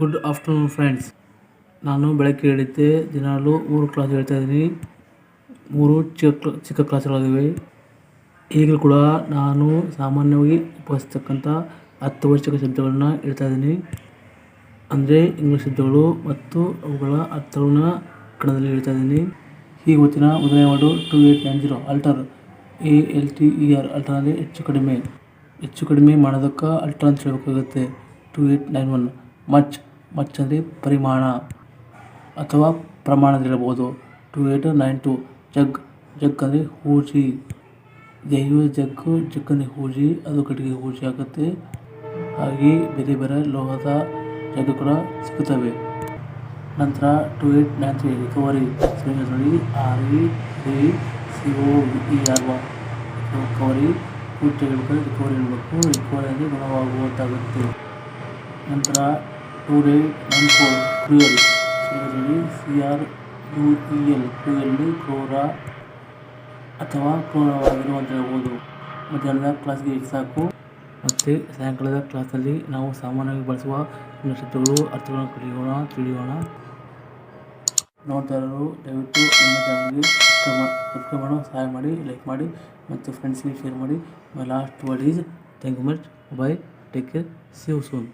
Good afternoon friends ನಾನು ಬೆಳಗ್ಗೆ ಹೇಳಿದ್ದೆ, ದಿನಾಲು ಮೂರು ಕ್ಲಾಸ್ ಹೇಳ್ತಾ ಇದ್ದೀನಿ. ಮೂರು ಚಿಕ್ಕ ಚಿಕ್ಕ ಕ್ಲಾಸ್ಗಳಾಗಿವೆ ಈಗಲೂ ಕೂಡ ನಾನು ಸಾಮಾನ್ಯವಾಗಿ ಉಪಯೋಗಿಸ್ತಕ್ಕಂಥ ಹತ್ತು ವರ್ಷಕ ಶಬ್ದಗಳನ್ನ ಹೇಳ್ತಾ ಇದ್ದೀನಿ. ಅಂದರೆ ಇಂಗ್ಲೀಷ್ ಶಬ್ದಗಳು ಮತ್ತು ಅವುಗಳ ಅರ್ಥಗಳನ್ನ ಕನ್ನಡದಲ್ಲಿ ಹೇಳ್ತಾ ಇದ್ದೀನಿ. ಈ ಗೊತ್ತಿನ ಮೊದಲನೇ word two eight nine zero alter A L T E R alter ಅಂದರೆ ಹೆಚ್ಚು ಕಡಿಮೆ ಹೆಚ್ಚು ಕಡಿಮೆ ಮಾಡೋದಕ್ಕೆ ಅಲ್ಟರ್ ಅಂತ ಹೇಳಬೇಕಾಗುತ್ತೆ. Two eight nine one much ಅಂದರೆ ಪರಿಮಾಣ ಅಥವಾ ಪ್ರಮಾಣದಲ್ಲಿರಬಹುದು. Two eight nine two jug jug ಅಂದರೆ ಹೂಜಿ. ದೈವ ಜಗ್ಗು ಜಗ್ ಅಂದರೆ ಹೂಜಿ, ಅದು ಕಟ್ಟಿಗೆ ಹೂಜಿ ಆಗುತ್ತೆ. ಹಾಗೆ ಬೇರೆ ಬೇರೆ ಲೋಹದ ಜಗ್ ಕೂಡ ಸಿಗುತ್ತವೆ. ನಂತರ two eight nine three recovery. ನೋಡಿ R E B C O E, R recovery ಪೂರ್ತಿ ಹೇಳ್ಬೇಕಾದ್ರೆ ರಿಕವರಿ ಹೇಳಬೇಕು. ರಿಕವರಿ ಅಂದರೆ ಗುಣವಾಗುವಂತಾಗುತ್ತೆ. ನಂತರ two eight nine four cruel ನೋಡಿ C R U E L ಕ್ರೂಯಲ್ಲಿ ಕ್ರೂರ ಅಥವಾ ಕ್ರೂರವಾಗಿರು ಅಂತ ಹೇಳ್ಬೋದು ಮಧ್ಯಾಹ್ನದ ಕ್ಲಾಸ್ಗೆ ಇಷ್ಟು ಸಾಕು. ಮತ್ತು ಸಾಯಂಕಾಲದ ಕ್ಲಾಸಲ್ಲಿ ನಾವು ಸಾಮಾನ್ಯವಾಗಿ ಬಳಸುವ ನಕ್ಷತ್ರಗಳು, ಅರ್ಥಗಳನ್ನು ಕಲಿಯೋಣ, ತಿಳಿಯೋಣ. ನೋಡ್ತಾರರು ದಯವಿಟ್ಟು ನಮ್ಮ ಚಾನಲ್ಗೆ ಸಬ್ಸ್ಕ್ರೈಬ್ ಮಾಡೋ ಸಹಾಯ ಮಾಡಿ, ಲೈಕ್ ಮಾಡಿ, ಮತ್ತು ಫ್ರೆಂಡ್ಸ್ಗೆ ಶೇರ್ ಮಾಡಿ. My last word is, thank you much, bye, take care, see you soon.